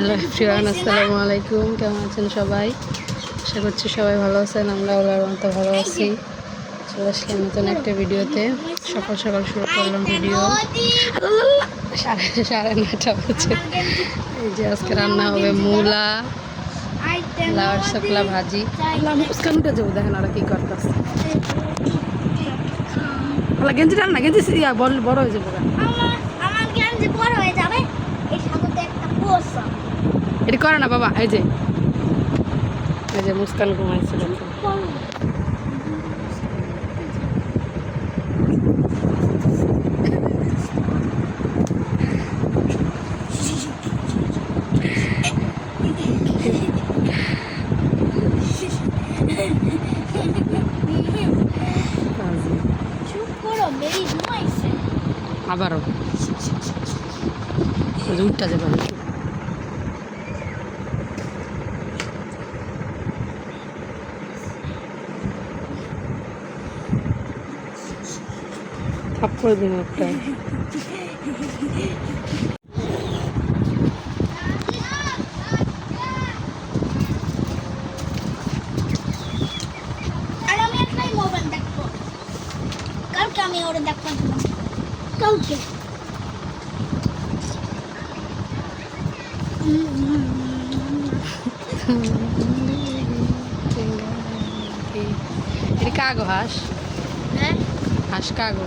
Hello ফ্রিয়ান আসসালামু আলাইকুম। কেমন আছেন সবাই? আশা করছি সবাই ভালো আছেন আমরা ওলার মতো ভালো আছি। চলে আসলাম নতুন একটা ভিডিওতে। সকাল সকাল শুরু করলাম ভিডিও। সাড়ে সাড়ে নটা বাজে। এই যে আজকে রান্না হবে মূলা লাউর শুকলা ভাজি। মুস্কান উঠে যাব দেখেন ওরা কী করতেছে। গেঞ্জি টান না গেঞ্জি ইয়া বল বড় হয়ে যাব। আমার যে বড় হয়ে যাবে। এই সাগরতে একটা পোষা এটা করে না বাবা এই যে। এই যে মুস্কান ঘুমাইছে আবারও। উঠটা যাবে থাপ্পড় দিন একটা আর আমি একটাই মোবাইল দেখব কালকে আমি ওরা দেখব না। কালকে এটা কাগো হাঁস হ্যাঁ হাঁস কাগো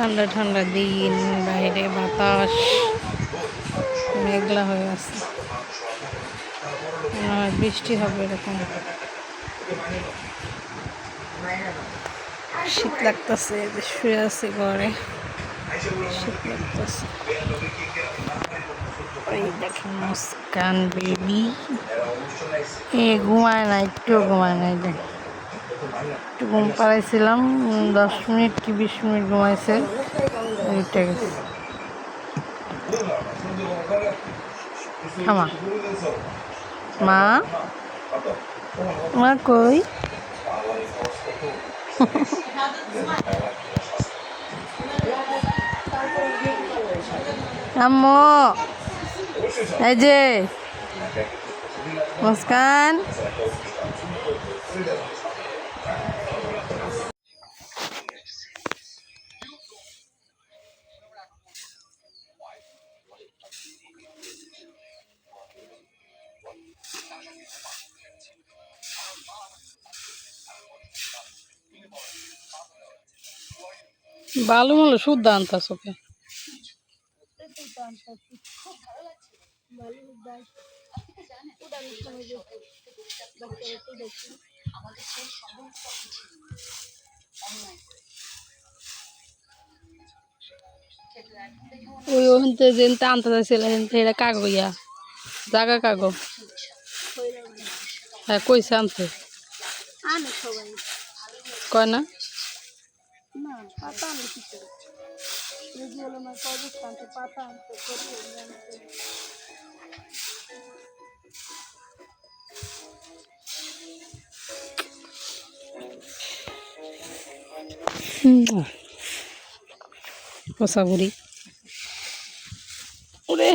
ঠান্ডা ঠান্ডা দিন, বাইরে বাতাস, মেঘলা হয়ে আছে। বৃষ্টি হবে এরকম। শীত লাগতেছে শুয়ে আছি ঘরে। শীত লাগতেছে। ওই দেখেন মুস্কান বেবি। এ, ঘুমায় না একটু ঘুমায় না একটু ঘুম পাড়াইছিলাম দশ মিনিট কি বিশ মিনিট ঘুমাইছে উঠে গেছে। মা? মা কই? আম্মু, এই যে, মুস্কান। বালু মালু শুদ্ধ আনতাস ওকে? ওই ওখানতে যেনতে আনতে চাইছিল জাগা কাগো। হ্যাঁ কইছে আনতে আনে সবাই। কয় না? না পাতা আনলে কি করে? হলো আনতে পাতা আনতে করি আনতে ওরে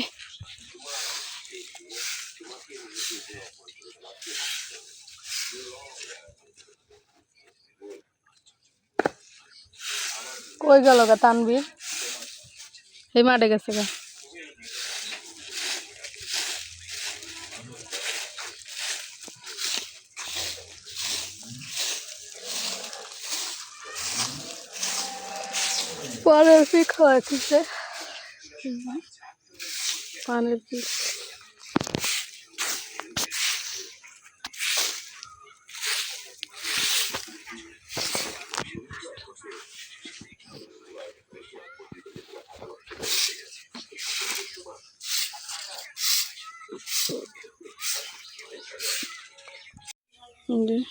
কই গেল গা তানবীর এই মাঠে গেছে গা। পানের পিক খাওয়াচ্ছে পানের পিক।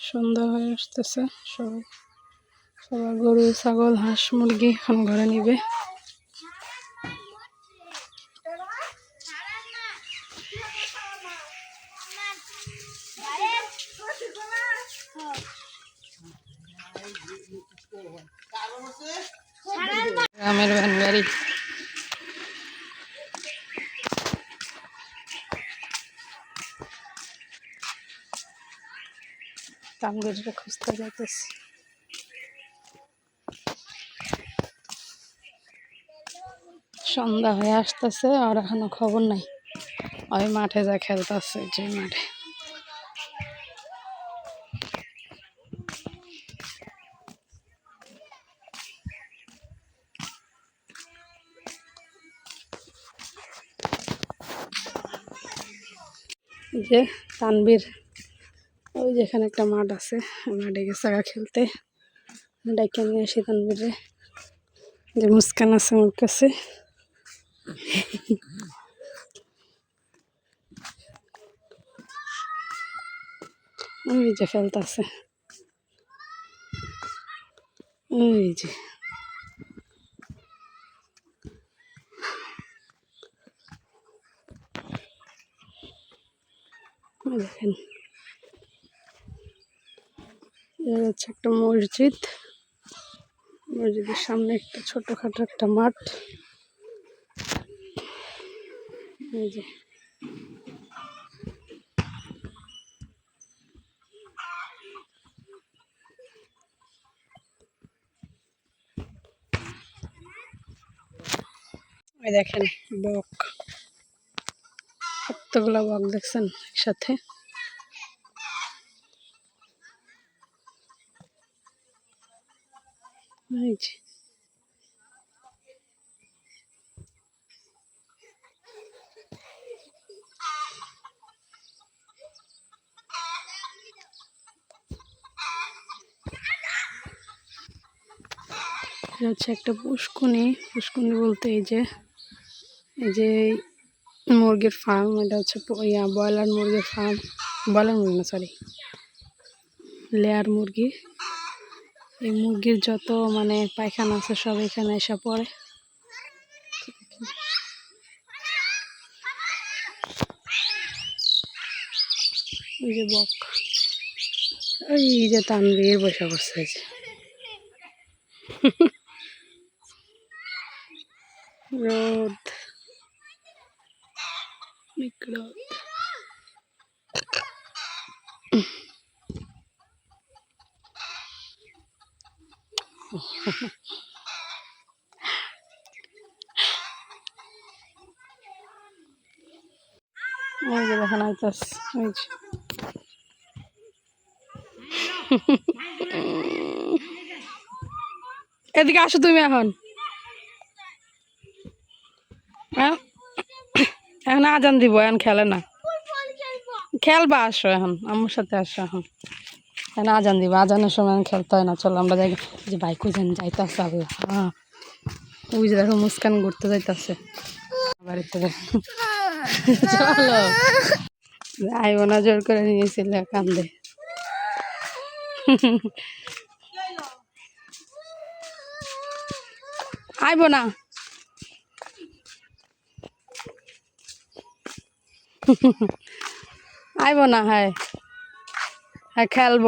সন্ধ্যা হয়ে আসতেছে। সবাই সবাই গরু, ছাগল, হাঁস, মুরগি এখন ঘরে নিবে। গ্রামের ভ্যান গাড়ি তানগিরটা খুঁজতে যাইতেছি। সন্ধ্যা হয়ে আসতেছে, আর এখনও খবর নাই। ওই মাঠে যা খেলতেছে যে মাঠে। যে তানবীর ওই যেখানে একটা মাঠ আছে মাঠে গেছে খেলতে। ডাইকে নিয়ে আসি তানবীরে যে মুস্কান আছে আমার কাছে। ওই যে খেলতেছে ওই যে। দেখেন। হচ্ছে একটা মসজিদ। মসজিদের সামনে একটা ছোটখাটো একটা মাঠ। দেখেন বক। কতগুলা বক দেখছেন একসাথে? যে এটা হচ্ছে একটা পুষ্কুনি পুষ্কুনি বলতে এই যে এই যে মুরগির ফার্ম এটা হচ্ছে ইয়া, ব্রয়লার মুরগির ফার্ম ব্রয়লার মুরগি না সরি লেয়ার মুরগি। এই মুরগির যত মানে পায়খানা আছে সব এখানে এসে পড়ে। এই যে বক। এই যে তানবীর বসে বসে আছে। রোদ। রোদ এদিকে আসো তুমি এখন। হ্যাঁ? এখন আজান দিব, এখন খেলে না। খেলবা, আসো এখন, আমার সাথে আসো এখন। এখন আজান দিব আজানের সময় খেলতে হয় না। চলো আমরা যাই। যে বাইক ওই যান যাইতেছে আল্লাহ হ্যাঁ। ওই যে দেখো মুস্কান ঘুরতে যাইতেছে। বাড়িতে। চলো। আইব না, জোর করে নিয়েছিল কান্দে। আইব না। আইব না হ্যাঁ। হ্যাঁ খেলব।